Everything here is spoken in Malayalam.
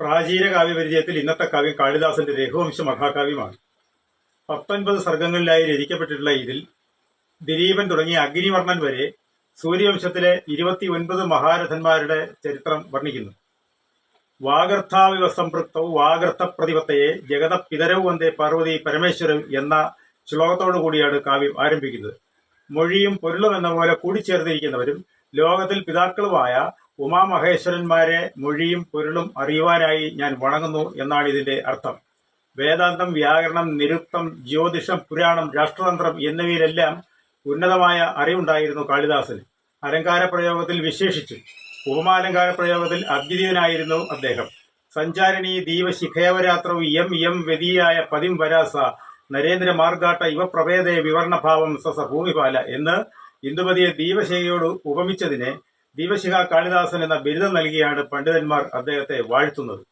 പ്രാചീന കാവ്യപരിചയത്തിൽ ഇന്നത്തെ കാവ്യം കാളിദാസന്റെ രഘുവംശ മഹാകാവ്യമാണ്. പത്തൊൻപത് സർഗങ്ങളിലായി രചിക്കപ്പെട്ടിട്ടുള്ള ഇതിൽ ദിലീപൻ തുടങ്ങിയ അഗ്നിവർണൻ വരെ സൂര്യവംശത്തിലെ ഇരുപത്തി ഒൻപത് മഹാരഥന്മാരുടെ ചരിത്രം വർണിക്കുന്നു. വാഗർത്ഥാവിവ സംപൃക്തവും വാഗർത്ഥ പ്രതിപത്തയെ ജഗത പിതരവ് വന്ദേ പാർവതി പരമേശ്വരൻ എന്ന ശ്ലോകത്തോടു കൂടിയാണ് കാവ്യം ആരംഭിക്കുന്നത്. മൊഴിയും പൊരുളും എന്ന പോലെ കൂടിച്ചേർന്നിരിക്കുന്നവരും ലോകത്തിൽ പിതാക്കളുമായ ഉമാമഹേശ്വരന്മാരെ മൊഴിയും പൊരുളും അറിയുവാനായി ഞാൻ വണങ്ങുന്നു എന്നാണ് ഇതിന്റെ അർത്ഥം. വേദാന്തം വ്യാകരണം നിരുക്തം ജ്യോതിഷം പുരാണം രാഷ്ട്രതന്ത്രം എന്നിവയിലെല്ലാം ഉന്നതമായ അറിവുണ്ടായിരുന്നു കാളിദാസന്. അലങ്കാര പ്രയോഗത്തിൽ വിശേഷിച്ചു ഉപമാലങ്കാര പ്രയോഗത്തിൽ അദ്വിതീയനായിരുന്നു അദ്ദേഹം. സഞ്ചാരിണി ദീപശിഖേവരാത്രവും എം എം വ്യതിയായ പതിം വരാസ നരേന്ദ്ര മാർഗാട്ട ഇവ വിവരണഭാവം സസ ഭൂമിപാല എന്ന് ഇന്ദുമതിയെ ദീപശേഖയോട് ഉപമിച്ചതിനെ ദീപശിഖ കാളിദാസൻ എന്ന ബിരുദം നൽകിയാണ് പണ്ഡിതന്മാർ അദ്ദേഹത്തെ വാഴ്ത്തുന്നത്.